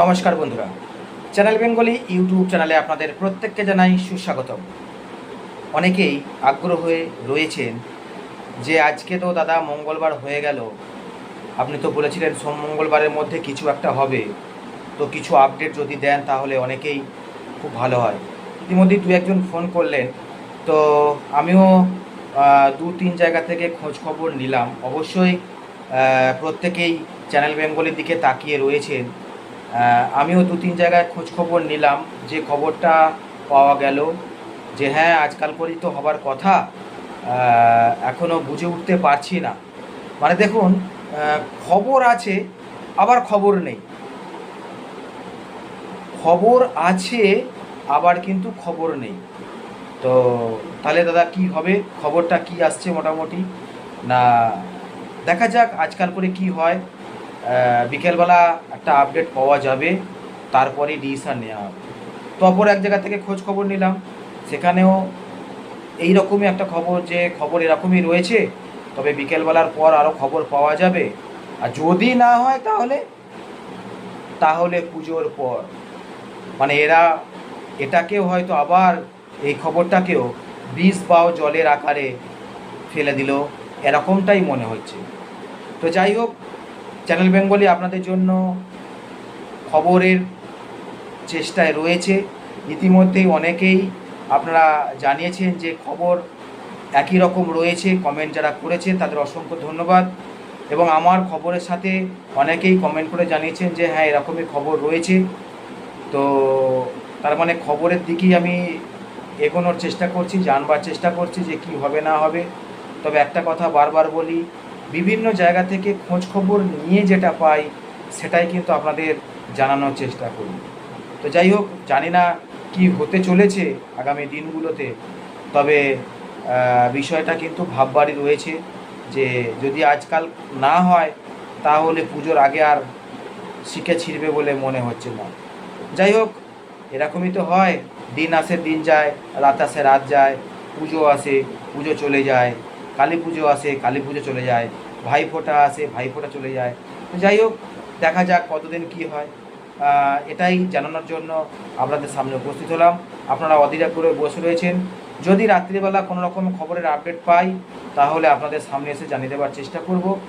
নমস্কার বন্ধুরা। Channel Bengali YouTube চ্যানেলে আপনাদের প্রত্যেককে জানাই সুস্বাগতম। অনেকেই আগ্রহ হয়ে রয়েছেন যে আজকে তো দাদা মঙ্গলবার হয়ে গেল। আপনি তো বলেছিলেন সোম মঙ্গলবারের মধ্যে কিছু একটা হবে। তো কিছু আপডেট যদি দেন তাহলে অনেকেই খুব ভালো হয়। ইতিমধ্যেই দু একজন ফোন করলেন। তো আমিও দু তিন জায়গা থেকে খোঁজ খবর নিলাম। অবশ্যই প্রত্যেকেই চ্যানেল বেঙ্গলির দিকে তাকিয়ে রয়েছেন। আমিও দু তিন জায়গায় খোঁজ খবর নিলাম, যে খবরটা পাওয়া গেল, যে হ্যাঁ আজকাল করেই তো হবার কথা এখনও বুঝে উঠতে পারছি না। মানে দেখুন খবর আছে, আবার খবর নেই। খবর আছে, আবার কিন্তু খবর নেই। তো তাহলে দাদা, কি হবে? খবরটা কি আসছে মোটামুটি? না, দেখা যাক আজকাল করে কি হয়। বিকেলবেলা একটা আপডেট পাওয়া যাবে তারপরে ডিসিশন নেওয়া হবে। তো অপর এক জায়গা থেকে খোঁজ খবর নিলাম, সেখানেও এই রকমই একটা খবর যে, খবর এরকমই রয়েছে, তবে বিকেলবেলার পর আরও খবর পাওয়া যাবে। আর যদি না হয় তাহলে তাহলে পুজোর পর। মানে এরা, এটাকেও হয়তো আবার, এই খবরটাকেও বিষ বাও জলের আকারে ফেলে দিল, এরকমটাই মনে হচ্ছে। তো যাই হোক চ্যানেল বেঙ্গলি আপনাদের জন্য খবরের চেষ্টায় রয়েছে। ইতিমধ্যেই অনেকেই আপনারা জানিয়েছেন যে খবর একই রকম রয়েছে কমেন্ট যারা করেছেন তাদের অসংখ্য ধন্যবাদ। এবং আমার খবরের সাথে অনেকেই কমেন্ট করে জানিয়েছেন যে হ্যাঁ এরকমই খবর রয়েছে। তো তার মানে খবরের দিকেই আমি এগোনোর চেষ্টা করছি, জানবার চেষ্টা করছি যে কি হবে না হবে। তবে একটা কথা বারবার বলি বিভিন্ন জায়গা থেকে খোঁজ খবর নিয়ে যেটা পাই, সেটাই কিন্তু আপনাদের জানানোর চেষ্টা করি। তো যাই হোক, জানি না কি হতে চলেছে আগামী দিনগুলোতে, তবে বিষয়টা কিন্তু ভাববারই রয়েছে যে যদি আজকাল না হয়, তাহলে পুজোর আগে আর শিখে ছিঁড়বে বলে মনে হচ্ছে না। যাই হোক, এরকমই তো হয়, দিন আসে দিন যায়, রাত আসে রাত যায়, পুজো আসে, পুজো চলে যায়। কালী পুজো আসে, কালী পুজো চলে যায়, ভাইফোঁটা আসে, ভাইফোঁটা চলে যায়। যাই হোক, দেখা যাক কতদিন কি হয়। এটাই জানানোর জন্য আপনাদের সামনে উপস্থিত হলাম। আপনারা অধীরা করে বসে রয়েছেন। যদি রাত্রিবেলা কোনো রকম খবরের আপডেট পাই, তাহলে আপনাদের সামনে এসে জানিয়ে দেওয়ার চেষ্টা করব।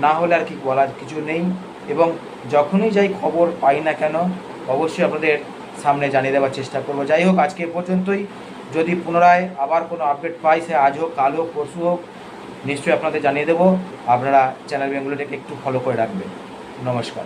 না হলে আর কি বলার কিছু নেই। এবং যখনই যাই খবর পাই না কেন, অবশ্যই আপনাদের সামনে জানিয়ে দেওয়ার চেষ্টা করব। যাই হোক, আজকে পর্যন্তই। যদি পুনরায় আবার কোনো আপডেট পাই, সে আজ হোক, কাল হোক, পরশু হোক, নিশ্চয়ই আপনাদের জানিয়ে দেবো। আপনারা চ্যানেল বেঙ্গলিটাকে একটু ফলো করে রাখবেন। নমস্কার।